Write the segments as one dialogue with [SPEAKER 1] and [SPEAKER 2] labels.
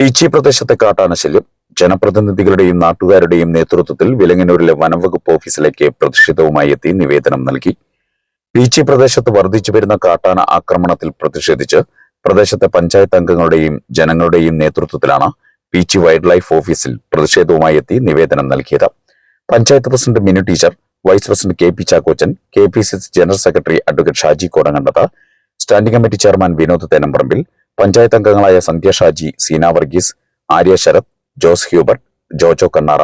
[SPEAKER 1] Itchy പ്രദേശത്തെ കാട്ടാനശല്യം ജനപ്രതിനിധികളുടെയും നാട്ടുകാരുടെയും നേതൃത്വത്തിൽ വിലങ്ങനൂരിലെ വനംവകുപ്പ് ഓഫീസിലേക്ക് പ്രതിഷേധവുമായി എത്തി നിവേദനം നൽകി. ഈച്ചി പ്രദേശത്ത് വർദ്ധിച്ചു വരുന്ന കാട്ടാന ആക്രമണത്തിൽ പ്രതിഷേധിച്ച് പ്രദേശത്തെ പഞ്ചായത്ത് അംഗങ്ങളുടെയും ജനങ്ങളുടെയും നേതൃത്വത്തിലാണ് പീച്ചി വൈൽഡ് ലൈഫ് ഓഫീസിൽ പ്രതിഷേധവുമായി എത്തി നിവേദനം നൽകിയത്. Panchayat president Minu teacher vice president K P Chackochan K P C C general secretary advocate Shaji Kodangandatha standing committee chairman Vinod Thenamparambil panchayat അംഗങ്ങളായ സന്ധ്യ ഷാജി സീന വർഗീസ് ആര്യ ശരത് ജോസ് ഹ്യൂബർട്ട് ജോജോ കണ്ണാറ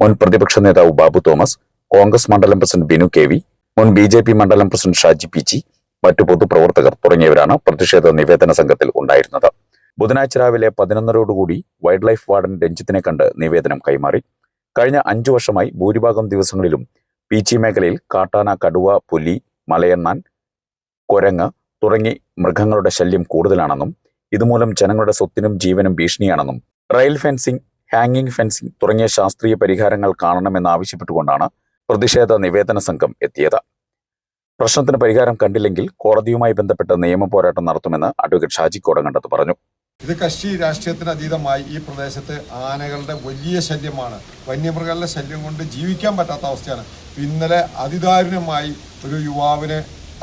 [SPEAKER 1] മുൻ പ്രതിപക്ഷ നേതാവ് ബാബു തോമസ് കോൺഗ്രസ് മണ്ഡലം പ്രസിഡന്റ് ബിനു കെ വി മുൻ ബി ജെ പി മണ്ഡലം president Shaji P G മറ്റു പൊതുപ്രവർത്തകർ തുടങ്ങിയവരാണ് പ്രതിഷേധ നിവേദന സംഘത്തിൽ ഉണ്ടായിരുന്നത്. ബുധനാഴ്ച രാവിലെ പതിനൊന്നരോടുകൂടി വൈൽഡ് ലൈഫ് വാർഡൻ രഞ്ജിത്തിനെ കണ്ട് നിവേദനം കൈമാറി. കഴിഞ്ഞ അഞ്ചു വർഷമായി ഭൂരിഭാഗം ദിവസങ്ങളിലും പീച്ചി മേഖലയിൽ കാട്ടാന കടുവ പുലി മലയണ്ണാൻ കൊരങ്ങ് തുടങ്ങി മൃഗങ്ങളുടെ ശല്യം കൂടുതലാണെന്നും ഇതുമൂലം ജനങ്ങളുടെ സ്വത്തിനും ജീവനും ഭീഷണിയാണെന്നും റെയിൽ ഫെൻസിംഗ് ഹാങ്ങിംഗ് ഫെൻസിംഗ് തുടങ്ങിയ ശാസ്ത്രീയ പരിഹാരങ്ങൾ കാണണമെന്നാവശ്യപ്പെട്ടുകൊണ്ടാണ് പ്രതിഷേധ നിവേദന സംഘം എത്തിയത്. പ്രശ്നത്തിന് പരിഹാരം കണ്ടില്ലെങ്കിൽ കോടതിയുമായി ബന്ധപ്പെട്ട് നിയമ പോരാട്ടം നടത്തുമെന്ന് അഡ്വക്കേറ്റ് ഷാജി കോടങ്ങണ്ടത്ത് പറഞ്ഞു.
[SPEAKER 2] ഇത് കക്ഷി രാഷ്ട്രീയത്തിന് അതീതമായി ഈ പ്രദേശത്ത് ആനകളുടെ വലിയ ശല്യമാണ്. വന്യമൃഗങ്ങളുടെ ശല്യം കൊണ്ട് ജീവിക്കാൻ പറ്റാത്ത അവസ്ഥയാണ്. ഇന്നലെ അതിദാരുണമായി ഒരു യുവാവിന്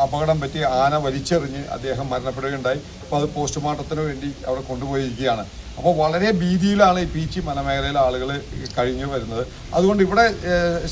[SPEAKER 2] അപകടം പറ്റി ആന വലിച്ചെറിഞ്ഞ് അദ്ദേഹം മരണപ്പെടുകയുണ്ടായി. അപ്പോൾ അത് പോസ്റ്റ്മോർട്ടത്തിന് വേണ്ടി അവിടെ കൊണ്ടുപോയിരിക്കുകയാണ്. അപ്പോൾ വളരെ ഭീതിയിലാണ് ഈ പീച്ചി മലമേഖലയിലെ ആളുകൾ കഴിഞ്ഞു വരുന്നത്. അതുകൊണ്ട് ഇവിടെ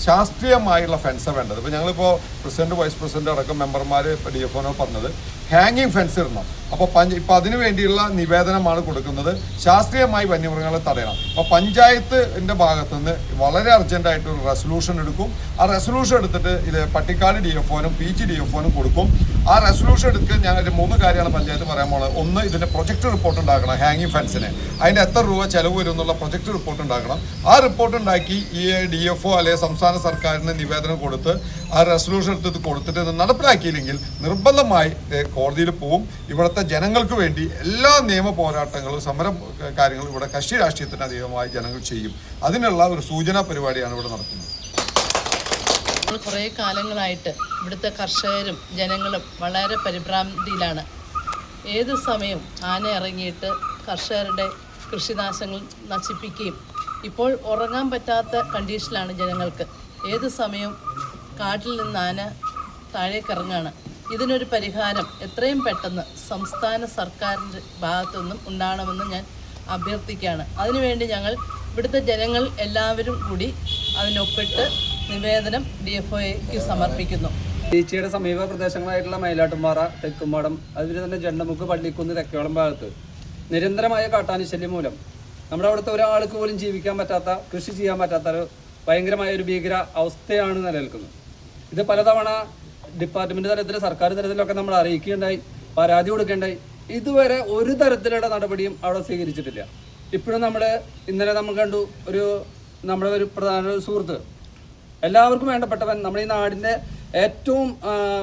[SPEAKER 2] ശാസ്ത്രീയമായുള്ള ഫെൻസ് വേണ്ടത്. ഇപ്പോൾ ഞങ്ങളിപ്പോൾ പ്രസിഡന്റ് വൈസ് പ്രസിഡന്റ് അടക്കം മെമ്പർമാർ ഡി എഫ് ഒനോ പറഞ്ഞത് ഹാങ്ങിങ് ഫെൻസ് ഇടണം. അപ്പോൾ പഞ്ച് ഇപ്പം അതിനു വേണ്ടിയുള്ള നിവേദനമാണ് കൊടുക്കുന്നത്. ശാസ്ത്രീയമായി വന്യമൃഗങ്ങളെ തടയണം. അപ്പോൾ പഞ്ചായത്തിന്റെ ഭാഗത്തു നിന്ന് വളരെ അർജന്റായിട്ട് ഒരു റെസൊല്യൂഷൻ എടുക്കും. ആ റെസൊല്യൂഷൻ എടുത്തിട്ട് ഇത് പട്ടിക്കാട് ഡി എഫ് ഒനും പി ജി ഡി എഫ് ഒനും കൊടുക്കും. ആ റെസൊല്യൂഷൻ എടുക്കാൻ ഞാൻ ഒരു മൂന്ന് കാര്യമാണ് പഞ്ചായത്ത് പറയാൻ പോകുന്നത് ഒന്ന് ഇതിന്റെ പ്രൊജക്ട് റിപ്പോർട്ട് ഉണ്ടാക്കണം ഹാങ്ങിങ് ഫെൻസിന് അതിന്റെ എത്ര രൂപ ചെലവ് വരും എന്നുള്ള പ്രൊജക്ട് റിപ്പോർട്ട് ഉണ്ടാക്കണം. ആ റിപ്പോർട്ട് ഉണ്ടാക്കി ഈ ഡി എഫ് ഒ അല്ലെങ്കിൽ സംസ്ഥാന സർക്കാരിന് നിവേദനം കൊടുത്ത് ആ റെസൊല്യൂഷൻ എടുത്ത് കൊടുത്തിട്ട് ഇത് നടപ്പിലാക്കിയില്ലെങ്കിൽ നിർബന്ധമായി കോടതിയിൽ പോവും. ഇവിടുത്തെ ജനങ്ങൾക്ക് വേണ്ടി എല്ലാ നിയമ പോരാട്ടങ്ങളും സമരം കാര്യങ്ങളും ഇവിടെ കക്ഷി രാഷ്ട്രീയത്തിന് അതീതമായി ജനങ്ങൾ ചെയ്യും. അതിനുള്ള ഒരു സൂചനാ പരിപാടിയാണ് ഇവിടെ
[SPEAKER 3] നമ്മൾ കുറേ കാലങ്ങളായിട്ട് ഇവിടുത്തെ കർഷകരും ജനങ്ങളും വളരെ പരിഭ്രാന്തിയിലാണ്. ഏത് സമയവും ആന ഇറങ്ങിയിട്ട് കർഷകരുടെ കൃഷിനാശങ്ങൾ നശിപ്പിക്കുകയും ഇപ്പോൾ ഉറങ്ങാൻ പറ്റാത്ത കണ്ടീഷനിലാണ് ജനങ്ങൾക്ക്. ഏത് സമയവും കാട്ടിൽ നിന്ന് ആന താഴേക്ക് ഇറങ്ങുകയാണ് ഇതിനൊരു പരിഹാരം എത്രയും പെട്ടെന്ന് സംസ്ഥാന സർക്കാരിന്റെ ഭാഗത്തുനിന്നും ഉണ്ടാകണമെന്ന് ഞാൻ അഭ്യർത്ഥിക്കുകയാണ്. അതിനുവേണ്ടി ഞങ്ങൾ ഇവിടുത്തെ ജനങ്ങൾ എല്ലാവരും കൂടി അതിനൊപ്പിട്ട് നിവേദനം ഡി എഫ് ഒക്ക് സമർപ്പിക്കുന്നു.
[SPEAKER 4] ബീച്ചിയുടെ സമീപ പ്രദേശങ്ങളായിട്ടുള്ള മയിലാട്ടുംപാറ തെക്കുംപാടം അതുപോലെ തന്നെ ജണ്ടമുക്ക് പള്ളിക്കുന്ന് തെക്കോളം ഭാഗത്ത്. നിരന്തരമായ കാട്ടാനിശല്യം മൂലം നമ്മുടെ അവിടുത്തെ ഒരാൾക്ക് പോലും ജീവിക്കാൻ പറ്റാത്ത കൃഷി ചെയ്യാൻ പറ്റാത്ത ഒരു ഭയങ്കരമായ ഒരു ഭീകര അവസ്ഥയാണ് നിലനിൽക്കുന്നത്. ഇത് പലതവണ ഡിപ്പാർട്ട്മെന്റ് തലത്തിൽ സർക്കാർ തലത്തിലൊക്കെ നമ്മൾ അറിയിക്കുകയുണ്ടായി പരാതി കൊടുക്കേണ്ടായി ഇതുവരെ ഒരു തരത്തിലുള്ള നടപടിയും അവിടെ സ്വീകരിച്ചിട്ടില്ല. ഇപ്പോഴും നമ്മൾ ഇന്നലെ നമ്മൾ കണ്ടു ഒരു നമ്മുടെ ഒരു പ്രധാന സുഹൃത്ത് എല്ലാവർക്കും വേണ്ടപ്പെട്ടവൻ നമ്മുടെ ഈ നാടിന്റെ ഏറ്റവും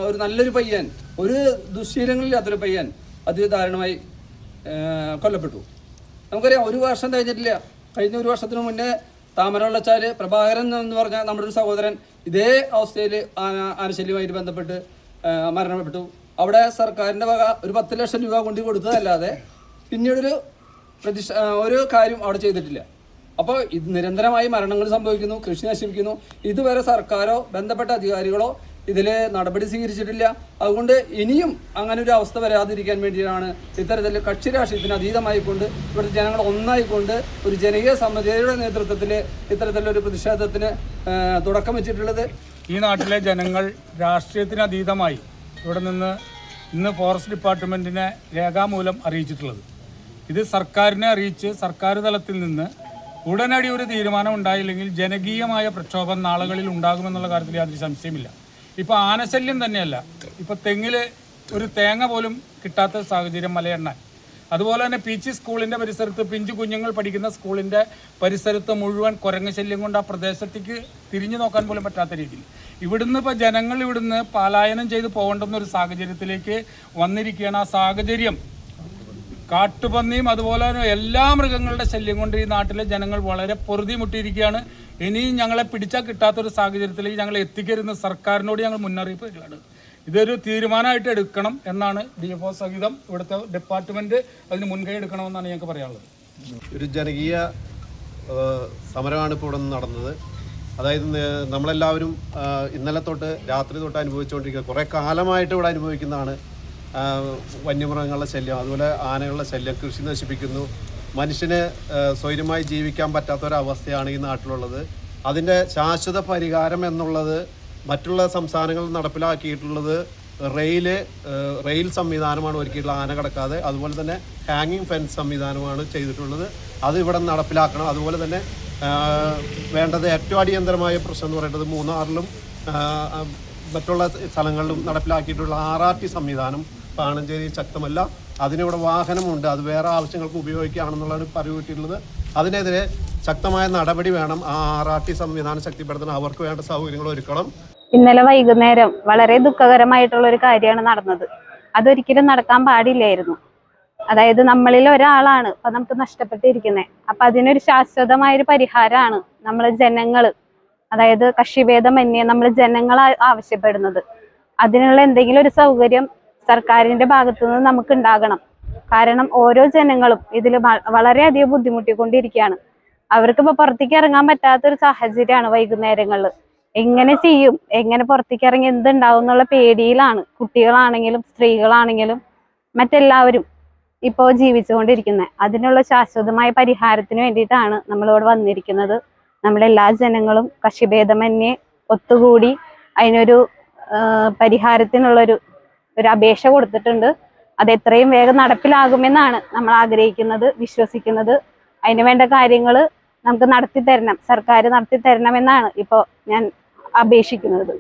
[SPEAKER 4] ഒരു നല്ലൊരു പയ്യൻ ഒരു ദുശ്ശീലങ്ങളില്ലാത്തൊരു പയ്യൻ അതിദാരുണമായി കൊല്ലപ്പെട്ടു. നമുക്കറിയാം ഒരു വർഷം കഴിഞ്ഞിട്ടില്ല. കഴിഞ്ഞ ഒരു വർഷത്തിന് മുന്നേ താമരവെള്ളച്ചാൽ പ്രഭാകരൻ എന്ന് പറഞ്ഞ നമ്മുടെ ഒരു സഹോദരൻ ഇതേ അവസ്ഥയിൽ ആന ആനശല്യമായിട്ട് ബന്ധപ്പെട്ട് മരണപ്പെട്ടു. അവിടെ സർക്കാരിന്റെ വക ഒരു പത്ത് ലക്ഷം രൂപ കൊണ്ടു കൊടുത്തതല്ലാതെ പിന്നീടൊരു പ്രതിഷ ഒരു കാര്യം അവിടെ ചെയ്തിട്ടില്ല. അപ്പോൾ ഇത് നിരന്തരമായി മരണങ്ങൾ സംഭവിക്കുന്നു കൃഷി നശിപ്പിക്കുന്നു. ഇതുവരെ സർക്കാരോ ബന്ധപ്പെട്ട അധികാരികളോ ഇതിൽ നടപടി സ്വീകരിച്ചിട്ടില്ല. അതുകൊണ്ട് ഇനിയും അങ്ങനെ ഒരു അവസ്ഥ വരാതിരിക്കാൻ വേണ്ടിയാണ് ഇത്തരത്തിൽ കക്ഷി രാഷ്ട്രീയത്തിന് അതീതമായിക്കൊണ്ട് ഇവിടുത്തെ ജനങ്ങൾ ഒന്നായിക്കൊണ്ട് ഒരു ജനകീയ സമിതിയുടെ നേതൃത്വത്തിൽ ഇത്തരത്തിലൊരു പ്രതിഷേധത്തിന് തുടക്കം വെച്ചിട്ടുള്ളത്.
[SPEAKER 5] ഈ നാട്ടിലെ ജനങ്ങൾ രാഷ്ട്രീയത്തിന് അതീതമായി ഇവിടെ നിന്ന് ഇന്ന് ഫോറസ്റ്റ് ഡിപ്പാർട്ട്മെന്റിനെ രേഖാമൂലം അറിയിച്ചിട്ടുള്ളത്. ഇത് സർക്കാരിനെ അറിയിച്ച് സർക്കാർ തലത്തിൽ നിന്ന് ഉടനടി ഒരു തീരുമാനം ഉണ്ടായില്ലെങ്കിൽ ജനകീയമായ പ്രക്ഷോഭം നാളുകളിൽ ഉണ്ടാകുമെന്നുള്ള കാര്യത്തിൽ യാതൊരു സംശയമില്ല ഇപ്പോൾ ആനശല്യം തന്നെയല്ല. ഇപ്പോൾ തെങ്ങിൽ ഒരു തേങ്ങ പോലും കിട്ടാത്ത സാഹചര്യം മലയെണ്ണാൻ. അതുപോലെ തന്നെ പീച്ചി സ്കൂളിന്റെ പരിസരത്ത് പിഞ്ചു കുഞ്ഞുങ്ങൾ പഠിക്കുന്ന സ്കൂളിന്റെ പരിസരത്ത് മുഴുവൻ കുരങ്ങ് ശല്യം കൊണ്ട് ആ പ്രദേശത്തേക്ക് തിരിഞ്ഞു നോക്കാൻ പോലും പറ്റാത്ത രീതിയിൽ. ഇവിടുന്ന് ഇപ്പോൾ ജനങ്ങൾ ഇവിടുന്ന് പലായനം ചെയ്ത് പോകേണ്ടുന്ന ഒരു സാഹചര്യത്തിലേക്ക് വന്നിരിക്കുകയാണ്. ആ സാഹചര്യം കാട്ടുപന്നിയും അതുപോലെ എല്ലാ മൃഗങ്ങളുടെ ശല്യം കൊണ്ട് ഈ നാട്ടിലെ ജനങ്ങൾ വളരെ പൊറുതി മുട്ടിയിരിക്കുകയാണ് ഇനിയും ഞങ്ങളെ പിടിച്ചാൽ കിട്ടാത്തൊരു സാഹചര്യത്തിലേക്ക് ഞങ്ങൾ എത്തിക്കരുന്ന സർക്കാരിനോട് ഞങ്ങൾ മുന്നറിയിപ്പ് തരികയാണ് ഇതൊരു തീരുമാനമായിട്ട് എടുക്കണം എന്നാണ് ഡി എഫ് ഒ സഹിതം ഇവിടുത്തെ ഡിപ്പാർട്ട്മെന്റ് അതിന് മുൻകൈ എടുക്കണമെന്നാണ് ഞങ്ങൾക്ക് പറയാനുള്ളത്.
[SPEAKER 6] ഒരു ജനകീയ സമരമാണ് ഇപ്പോൾ ഇവിടെ നടന്നത്. അതായത് നമ്മളെല്ലാവരും ഇന്നലെ തൊട്ട് രാത്രി തൊട്ട് അനുഭവിച്ചുകൊണ്ടിരിക്കുക. കുറേ കാലമായിട്ട് ഇവിടെ അനുഭവിക്കുന്നതാണ് വന്യമൃഗങ്ങളുടെ ശല്യം അതുപോലെ ആനകളുടെ ശല്യം കൃഷി നശിപ്പിക്കുന്നു. മനുഷ്യന് സ്വൈര്യമായി ജീവിക്കാൻ പറ്റാത്തൊരവസ്ഥയാണ് ഈ നാട്ടിലുള്ളത്. അതിന്റെ ശാശ്വത പരിഹാരം എന്നുള്ളത് മറ്റുള്ള സംസ്ഥാനങ്ങളിൽ നടപ്പിലാക്കിയിട്ടുള്ളത് റെയിൽ റെയിൽ സംവിധാനമാണ് ഒരുക്കിയിട്ടുള്ളത് ആന കടക്കാതെ. അതുപോലെ തന്നെ ഹാങ്ങിങ് ഫെൻസ് സംവിധാനമാണ് ചെയ്തിട്ടുള്ളത്. അത് ഇവിടെ നടപ്പിലാക്കണം. അതുപോലെ തന്നെ വേണ്ടത് ഏറ്റവും അടിയന്തരമായ പ്രശ്നം എന്ന് പറയുന്നത് മൂന്നാറിലും മറ്റുള്ള സ്ഥലങ്ങളിലും നടപ്പിലാക്കിയിട്ടുള്ള ആർ ആർ ടി സംവിധാനം പാണഞ്ചേരി ശക്തമല്ല. അതിനിവിടെ വാഹനമുണ്ട്. അത് വേറെ ആവശ്യങ്ങൾക്ക് ഉപയോഗിക്കുകയാണെന്നുള്ളതാണ് പറയുവിട്ടുള്ളത് അതിനെതിരെ ശക്തമായ നടപടി വേണം. ആ ആർ ആർ ടി സംവിധാനം ശക്തിപ്പെടുത്തണം അവർക്ക് വേണ്ട സൗകര്യങ്ങൾ ഒരുക്കണം.
[SPEAKER 7] ഇന്നലെ വൈകുന്നേരം വളരെ ദുഃഖകരമായിട്ടുള്ള ഒരു കാര്യമാണ് നടന്നത്. അതൊരിക്കലും നടക്കാൻ പാടില്ലായിരുന്നു. അതായത് നമ്മളിൽ ഒരാളാണ്. ഇപ്പൊ നമുക്ക് നഷ്ടപ്പെട്ടിരിക്കുന്നത് അപ്പൊ അതിനൊരു ശാശ്വതമായ ഒരു പരിഹാരമാണ് നമ്മൾ ജനങ്ങൾ അതായത് കക്ഷിഭേദമന്യേ നമ്മൾ ജനങ്ങൾ ആവശ്യപ്പെടുന്നത്. അതിനുള്ള എന്തെങ്കിലും ഒരു സൗകര്യം സർക്കാരിന്റെ ഭാഗത്തു നിന്ന് നമുക്ക് ഉണ്ടാകണം കാരണം ഓരോ ജനങ്ങളും ഇതിൽ വളരെയധികം ബുദ്ധിമുട്ടിക്കൊണ്ടിരിക്കുകയാണ്. അവർക്ക് ഇപ്പൊ പുറത്തേക്ക് ഇറങ്ങാൻ പറ്റാത്തൊരു സാഹചര്യമാണ് വൈകുന്നേരങ്ങളിൽ. എങ്ങനെ ചെയ്യും? എങ്ങനെ പുറത്തേക്ക് ഇറങ്ങി എന്തുണ്ടാവും എന്നുള്ള പേടിയിലാണ്. കുട്ടികളാണെങ്കിലും സ്ത്രീകളാണെങ്കിലും മറ്റെല്ലാവരും ഇപ്പോൾ ജീവിച്ചുകൊണ്ടിരിക്കുന്നത്. അതിനുള്ള ശാശ്വതമായ പരിഹാരത്തിന് വേണ്ടിയിട്ടാണ് നമ്മളിവിടെ വന്നിരിക്കുന്നത്. നമ്മളെല്ലാ ജനങ്ങളും കക്ഷിഭേദമന്യേ ഒത്തുകൂടി അതിനൊരു പരിഹാരത്തിനുള്ളൊരു ഒരു അപേക്ഷ കൊടുത്തിട്ടുണ്ട്. അത് എത്രയും വേഗം നടപ്പിലാകുമെന്നാണ് നമ്മൾ ആഗ്രഹിക്കുന്നത് വിശ്വസിക്കുന്നത്. അതിന് വേണ്ട കാര്യങ്ങൾ നമുക്ക് നടത്തി തരണം സർക്കാർ നടത്തി തരണമെന്നാണ് ഇപ്പോൾ ഞാൻ അപേക്ഷിക്കുന്നത്.